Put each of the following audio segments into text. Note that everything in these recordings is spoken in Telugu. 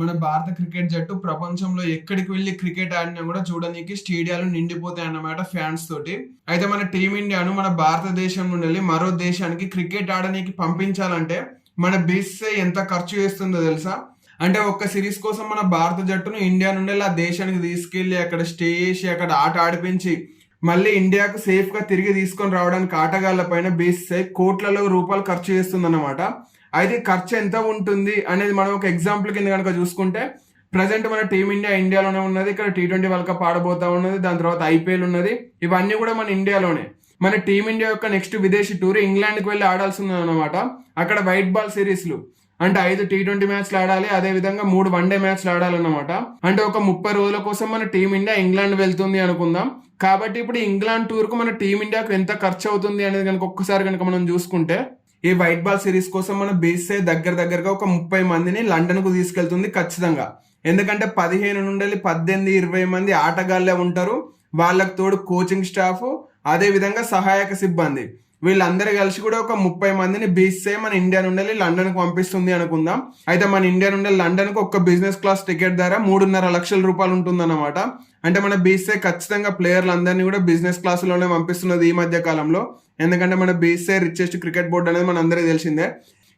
మన భారత క్రికెట్ జట్టు ప్రపంచంలో ఎక్కడికి వెళ్ళి క్రికెట్ ఆడినా కూడా చూడడానికి స్టేడియాలు నిండిపోతాయి అన్నమాట ఫ్యాన్స్ తోటి. అయితే మన టీమిండియాను మన భారతదేశం నుండి వెళ్ళి మరో దేశానికి క్రికెట్ ఆడడానికి పంపించాలంటే మన బీసీసీ ఎంత ఖర్చు చేస్తుందో తెలుసా? అంటే ఒక్క సిరీస్ కోసం మన భారత జట్టును ఇండియా నుండి ఆ దేశానికి తీసుకెళ్ళి అక్కడ స్టే చేసి అక్కడ ఆట ఆడిపించి మళ్ళీ ఇండియాకు సేఫ్గా తిరిగి తీసుకొని రావడానికి ఆటగాళ్ళ పైన బీసీసీ కోట్లలో రూపాయలు ఖర్చు చేస్తుందన్నమాట. అయితే ఖర్చు ఎంత ఉంటుంది అనేది మనం ఒక ఎగ్జాంపుల్ కింద కనుక చూసుకుంటే ప్రజెంట్ మన టీమిండియా ఇండియాలోనే ఉన్నది ఇక్కడ టీ ట్వంటీ వరల్డ్ కప్ ఆడబోతా ఉన్నది దాని తర్వాత ఐపీఎల్ ఉన్నది ఇవన్నీ కూడా మన ఇండియాలోనే మన టీమిండియా యొక్క నెక్స్ట్ విదేశీ టూర్ ఇంగ్లాండ్కి వెళ్ళి ఆడాల్సి ఉంది అనమాట అక్కడ వైట్ బాల్ సిరీస్లు అంటే ఐదు టీ ట్వంటీ మ్యాచ్లు ఆడాలి అదే విధంగా మూడు వన్డే మ్యాచ్లు ఆడాలన్నమాట. అంటే ఒక ముప్పై రోజుల కోసం మన టీమిండియా ఇంగ్లాండ్ వెళ్తుంది అనుకుందాం. కాబట్టి ఇప్పుడు ఇంగ్లాండ్ టూర్కు మన టీమిండియాకు ఎంత ఖర్చు అవుతుంది అనేది కనుక ఒక్కసారి కనుక మనం చూసుకుంటే ఈ వైట్ బాల్ సిరీస్ కోసం మన బీసీఐ దగ్గర దగ్గరగా ఒక ముప్పై మందిని లండన్కు తీసుకెళ్తుంది ఖచ్చితంగా. ఎందుకంటే పదిహేను నుండి పద్దెనిమిది ఇరవై మంది ఆటగాళ్ళే ఉంటారు. వాళ్ళకు తోడు కోచింగ్ స్టాఫ్ అదే విధంగా సహాయక సిబ్బంది. వీళ్ళందరూ కలిసి కూడా ఒక ముప్పై మందిని బీసీఐ మన ఇండియా నుండి లండన్కు లండన్కు పంపిస్తుంది అనుకుందాం. అయితే మన ఇండియా నుండి లండన్కు ఒక బిజినెస్ క్లాస్ టికెట్ ధర మూడున్నర లక్షల రూపాయలు ఉంటుందన్నమాట. అంటే మన బీసీఐ ఖచ్చితంగా ప్లేయర్లు అందరినీ కూడా బిజినెస్ క్లాసులోనే పంపిస్తున్నది ఈ మధ్య కాలంలో. ఎందుకంటే మన బీసీఐ రిచెస్ట్ క్రికెట్ బోర్డు అనేది మన అందరికీ తెలిసిందే.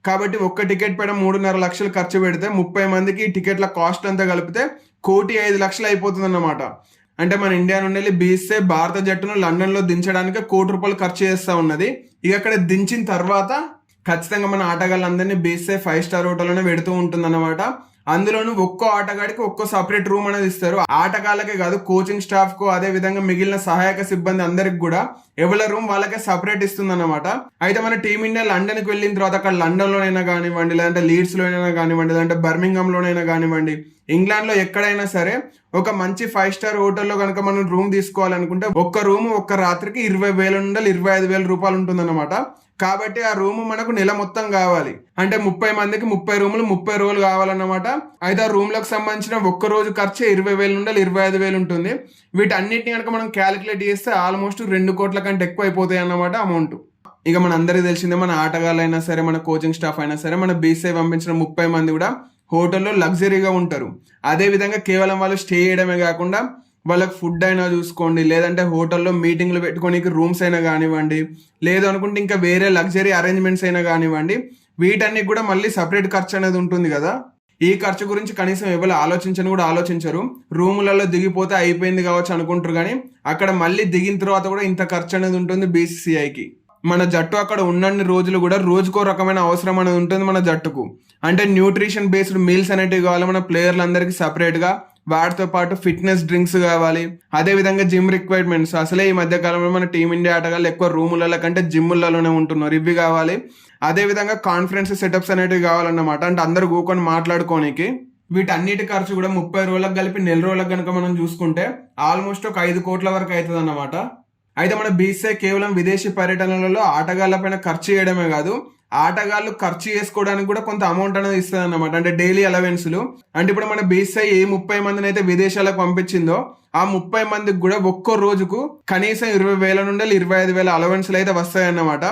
కాబట్టి ఒక్క టికెట్ పైన మూడున్నర లక్షలు ఖర్చు పెడితే ముప్పై మందికి టికెట్ల కాస్ట్ అంతా కలిపితే కోటి ఐదు లక్షలు అయిపోతుంది అన్నమాట అంటే మన ఇండియా నుండి వెళ్ళి బీసీఐ భారత జట్టును లండన్లో దించడానికి కోటి రూపాయలు ఖర్చు చేస్తూ ఉన్నది. ఇక అక్కడ దించిన తర్వాత ఖచ్చితంగా మన ఆటగాళ్ళందరినీ బీసీఐ ఫైవ్ స్టార్ హోటల్లోనే పెడుతూ ఉంటుంది అందులోనూ ఒక్కో ఆటగాడికి ఒక్కో సపరేట్ రూమ్ అనేది ఇస్తారు. ఆటగాళ్ళకే కాదు కోచింగ్ స్టాఫ్కు అదే విధంగా మిగిలిన సహాయక సిబ్బంది అందరికి కూడా ఎవరి రూమ్ వాళ్ళకే సపరేట్ ఇస్తుంది అనమాట అయితే మన టీమిండియా లండన్కి వెళ్ళిన తర్వాత అక్కడ లండన్ లోనైనా కానివ్వండి లేదంటే లీడ్స్ లోనైనా కానివ్వండి లేదంటే బర్మింగ్హామ్ లోనైనా కానివ్వండి ఇంగ్లాండ్లో ఎక్కడైనా సరే ఒక మంచి ఫైవ్ స్టార్ హోటల్లో కనుక మనం రూమ్ తీసుకోవాలనుకుంటే ఒక్క రూమ్ ఒక్క రాత్రికి ఇరవై వేల నుండి ఇరవై ఐదు వేల రూపాయలు ఉంటుందన్నమాట. కాబట్టి ఆ రూమ్ మనకు నెల మొత్తం కావాలి. అంటే ముప్పై మందికి ముప్పై రూములు ముప్పై రోజులు కావాలన్నమాట. అయితే ఆ రూమ్లకు సంబంధించిన ఒక్క రోజు ఖర్చు ఇరవై వేలు నుండి ఇరవై ఐదు వేలు ఉంటుంది. వీటన్నిటిని కనుక మనం క్యాలిక్యులేట్ చేస్తే ఆల్మోస్ట్ రెండు కోట్ల కంటే ఎక్కువ అయిపోతాయి అన్నమాట అమౌంట్. ఇక మన అందరికీ తెలిసిందే మన ఆటగాళ్ళైనా సరే మన కోచింగ్ స్టాఫ్ అయినా సరే మన బీసీఐ పంపించిన ముప్పై మంది కూడా హోటల్లో లగ్జరీగా ఉంటారు. అదే విధంగా కేవలం వాళ్ళు స్టే చేయడమే కాకుండా వాళ్ళకి ఫుడ్ అయినా చూసుకోండి లేదంటే హోటల్లో మీటింగ్లు పెట్టుకోనికి రూమ్స్ అయినా కానివ్వండి లేదు అనుకుంటే ఇంకా వేరే లగ్జరీ అరేంజ్మెంట్స్ అయినా కానివ్వండి వీటన్నిటి కూడా మళ్ళీ సపరేట్ ఖర్చు అనేది ఉంటుంది కదా. ఈ ఖర్చు గురించి కనీసం ఎవరు ఆలోచించని కూడా ఆలోచించరు. రూములలో దిగిపోతే అయిపోయింది కావచ్చు అనుకుంటారు కానీ అక్కడ మళ్ళీ దిగిన తర్వాత కూడా ఇంత ఖర్చు అనేది ఉంటుంది బీసీసీఐకి మన జట్టు అక్కడ ఉన్నన్ని రోజులు కూడా రోజుకో రకమైన అవసరం అనేది ఉంటుంది మన జట్టుకు. అంటే న్యూట్రిషన్ బేస్డ్ మీల్స్ అనేటివి కావాలి మన ప్లేయర్లందరికీ సపరేట్గా. వాటితో పాటు ఫిట్నెస్ డ్రింక్స్ కావాలి. అదే విధంగా జిమ్ రిక్వైర్మెంట్స్. అసలే ఈ మధ్య కాలంలో మన టీమిండియా ఆటగాళ్ళు ఎక్కువ రూములలో కంటే జిమ్ములలోనే ఉంటున్నారు. ఇవి కావాలి. అదే విధంగా కాన్ఫరెన్స్ సెటప్స్ అనేటివి కావాలన్నమాట. అంటే అందరు కూకొని మాట్లాడుకోనికి. వీటన్నిటి ఖర్చు కూడా ముప్పై రోజులకు కలిపి నెల రోజులకు కనుక మనం చూసుకుంటే ఆల్మోస్ట్ ఒక ఐదు కోట్ల వరకు అవుతుంది అన్నమాట అయితే మన బీసీఐ కేవలం విదేశీ పర్యటనలలో ఆటగాళ్ళ పైన ఖర్చు చేయడమే కాదు ఆటగాళ్ళు ఖర్చు చేసుకోవడానికి కూడా కొంత అమౌంట్ అనేది ఇస్తుంది అనమాట అంటే డైలీ అలవెన్స్లు అంటే ఇప్పుడు మన బీసీఐ ఏ ముప్పై మందిని అయితే విదేశాలకు పంపించిందో ఆ ముప్పై మందికి కూడా ఒక్కో రోజుకు కనీసం ఇరవై వేల నుండి ఇరవై ఐదు వేల అలవెన్స్లు అయితే వస్తాయన్నమాట.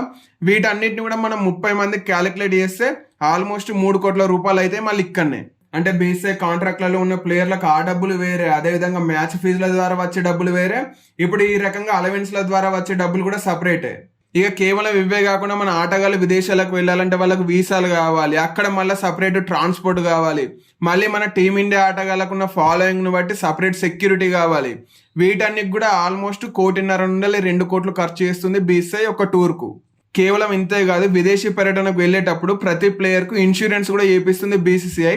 వీటన్నిటిని కూడా మనం ముప్పై మందికి క్యాలిక్యులేట్ చేస్తే ఆల్మోస్ట్ మూడు కోట్ల రూపాయలు అయితే మళ్ళీ ఇక్కడనే. అంటే బీసీఐ కాంట్రాక్ట్లలో ఉన్న ప్లేయర్లకు ఆ డబ్బులు వేరే అదే విధంగా మ్యాచ్ ఫీజుల ద్వారా వచ్చే డబ్బులు వేరే. ఇప్పుడు ఈ రకంగా అలవెన్స్ల ద్వారా వచ్చే డబ్బులు కూడా సపరేటే ఇక కేవలం ఇవే కాకుండా మన ఆటగాళ్ళు విదేశాలకు వెళ్ళాలంటే వాళ్ళకు వీసాలు కావాలి. అక్కడ మళ్ళీ సపరేట్ ట్రాన్స్పోర్ట్ కావాలి. మళ్ళీ మన టీమిండియా ఆటగాళ్ళకు ఉన్న ఫాలోయింగ్ను బట్టి సపరేట్ సెక్యూరిటీ కావాలి. వీటన్నికి కూడా ఆల్మోస్ట్ కోటిన్నర నుండి రెండు కోట్లు ఖర్చు చేస్తుంది బీసీఐ ఒక టూర్కు కేవలం ఇంతే కాదు విదేశీ పర్యటనకు వెళ్ళేటప్పుడు ప్రతి ప్లేయర్కు ఇన్సూరెన్స్ కూడా చేపిస్తుంది బీసీసీఐ.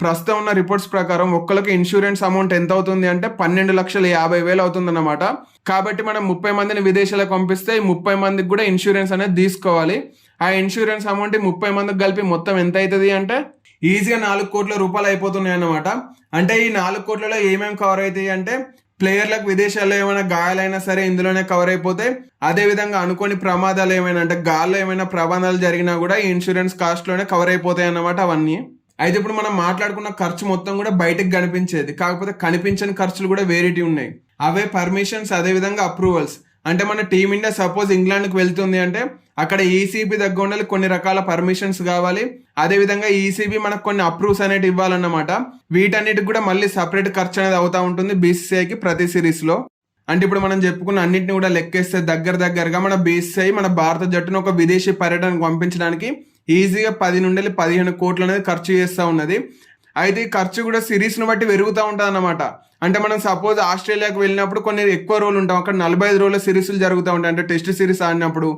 ప్రస్తుతం ఉన్న రిపోర్ట్స్ ప్రకారం ఒక్కరికి ఇన్సూరెన్స్ అమౌంట్ ఎంత అవుతుంది అంటే పన్నెండు లక్షల యాభై వేలు అవుతుందన్నమాట. కాబట్టి మనం ముప్పై మందిని విదేశాలకు పంపిస్తే ఈ ముప్పై మందికి కూడా ఇన్సూరెన్స్ అనేది తీసుకోవాలి. ఆ ఇన్సూరెన్స్ అమౌంట్ ముప్పై మందికి కలిపి మొత్తం ఎంత అవుతుంది అంటే ఈజీగా నాలుగు కోట్ల రూపాయలు అయిపోతున్నాయి అన్నమాట. అంటే ఈ నాలుగు కోట్లలో ఏమేమి కవర్ అవుతాయి అంటే ప్లేయర్లకు విదేశాల్లో ఏమైనా గాయాలైనా సరే ఇందులోనే కవర్ అయిపోతాయి అదే విధంగా అనుకోని ప్రమాదాలు ఏమైనా అంటే గాల్లో ఏమైనా ప్రమాదాలు జరిగినా కూడా ఈ ఇన్సూరెన్స్ కాస్ట్లోనే కవర్ అయిపోతాయి అన్నమాట అవన్నీ. అయితే ఇప్పుడు మనం మాట్లాడుకున్న ఖర్చు మొత్తం కూడా బయటకు కనిపించేది. కాకపోతే కనిపించని ఖర్చులు కూడా వేరిటీ ఉన్నాయి. అవే పర్మిషన్స్ అదే విధంగా అప్రూవల్స్ అంటే మన టీమిండియా సపోజ్ ఇంగ్లాండ్కి వెళ్తుంది అంటే అక్కడ ఈసీబీ దగ్గర ఉండాలి కొన్ని రకాల పర్మిషన్స్ కావాలి. అదే విధంగా ఈసీబీ మనకు కొన్ని అప్రూవ్స్ అనేవి ఇవ్వాలన్నమాట. వీటన్నిటికి కూడా మళ్ళీ సపరేట్ ఖర్చు అనేది అవుతా ఉంటుంది బీసీసీఐకి ప్రతి సిరీస్లో అంటే ఇప్పుడు మనం చెప్పుకున్న అన్నింటిని కూడా లెక్కేస్తే దగ్గర దగ్గరగా మన బీసీఐ మన భారత జట్టును ఒక విదేశీ పర్యటనకు పంపించడానికి ఈజీగా పది నుండి పదిహేను కోట్లు అనేది ఖర్చు చేస్తూ ఉన్నది. అయితే ఈ ఖర్చు కూడా సిరీస్ను బట్టి పెరుగుతూ ఉంటుంది అన్నమాట అంటే మనం సపోజ్ ఆస్ట్రేలియాకు వెళ్ళినప్పుడు కొన్ని ఎక్కువ రోజులు ఉంటాం. అక్కడ నలభై ఐదు రోజుల సిరీస్లు జరుగుతూ ఉంటాయి. అంటే టెస్ట్ సిరీస్ ఆడినప్పుడు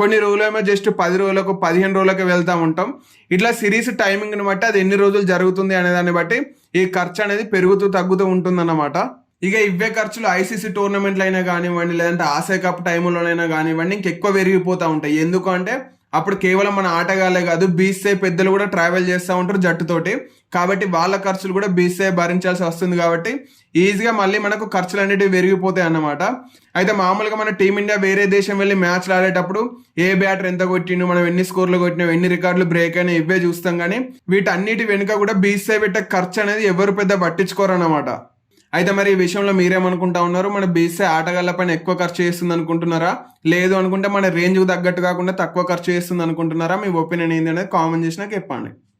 కొన్ని రోజులు ఏమో జస్ట్ పది రోజులకు పదిహేను రోజులకు వెళ్తూ ఉంటాం. ఇట్లా సిరీస్ టైమింగ్ని బట్టి అది ఎన్ని రోజులు జరుగుతుంది అనే దాన్ని బట్టి ఈ ఖర్చు అనేది పెరుగుతూ తగ్గుతూ ఉంటుందన్నమాట. ఇక ఇవే ఖర్చులు ఐసీసీ టోర్నమెంట్లు అయినా కానివ్వండి లేదంటే ఆసియా కప్ టైంలోనైనా కానివ్వండి ఇంకెక్కువ పెరిగిపోతూ ఉంటాయి. ఎందుకంటే అప్పుడు కేవలం మన ఆటగాళ్ళే కాదు బీసీఐ పెద్దలు కూడా ట్రావెల్ చేస్తూ ఉంటారు జట్టుతోటి. కాబట్టి వాళ్ళ ఖర్చులు కూడా బీసీఐ భరించాల్సి వస్తుంది కాబట్టి ఈజీగా మళ్ళీ మనకు ఖర్చులు అనేటివి పెరిగిపోతాయి అన్నమాట. అయితే మామూలుగా మన టీమిండియా వేరే దేశం వెళ్ళి మ్యాచ్లు ఆడేటప్పుడు ఏ బ్యాటర్ ఎంత కొట్టిండు మనం ఎన్ని స్కోర్లు కొట్టినాం ఎన్ని రికార్డులు బ్రేక్ అయినా ఇవే చూస్తాం కానీ వీటన్నిటి వెనుక కూడా బీసీఐ పెట్టే ఖర్చు అనేది ఎవరు పెద్ద పట్టించుకోరు అన్నమాట. అయితే మరి ఈ విషయంలో మీరేమనుకుంటా ఉన్నారు? మన బీసీ ఆటగాళ్ళ పైన ఎక్కువ ఖర్చు చేస్తుంది అనుకుంటున్నారా? లేదు అనుకుంటే మన రేంజ్కి తగ్గట్టు కాకుండా తక్కువ ఖర్చు చేస్తుంది అనుకుంటున్నారా? మీ ఒపీనియన్ ఏంటి అనేది కామెంట్ చేసినాక చెప్పండి.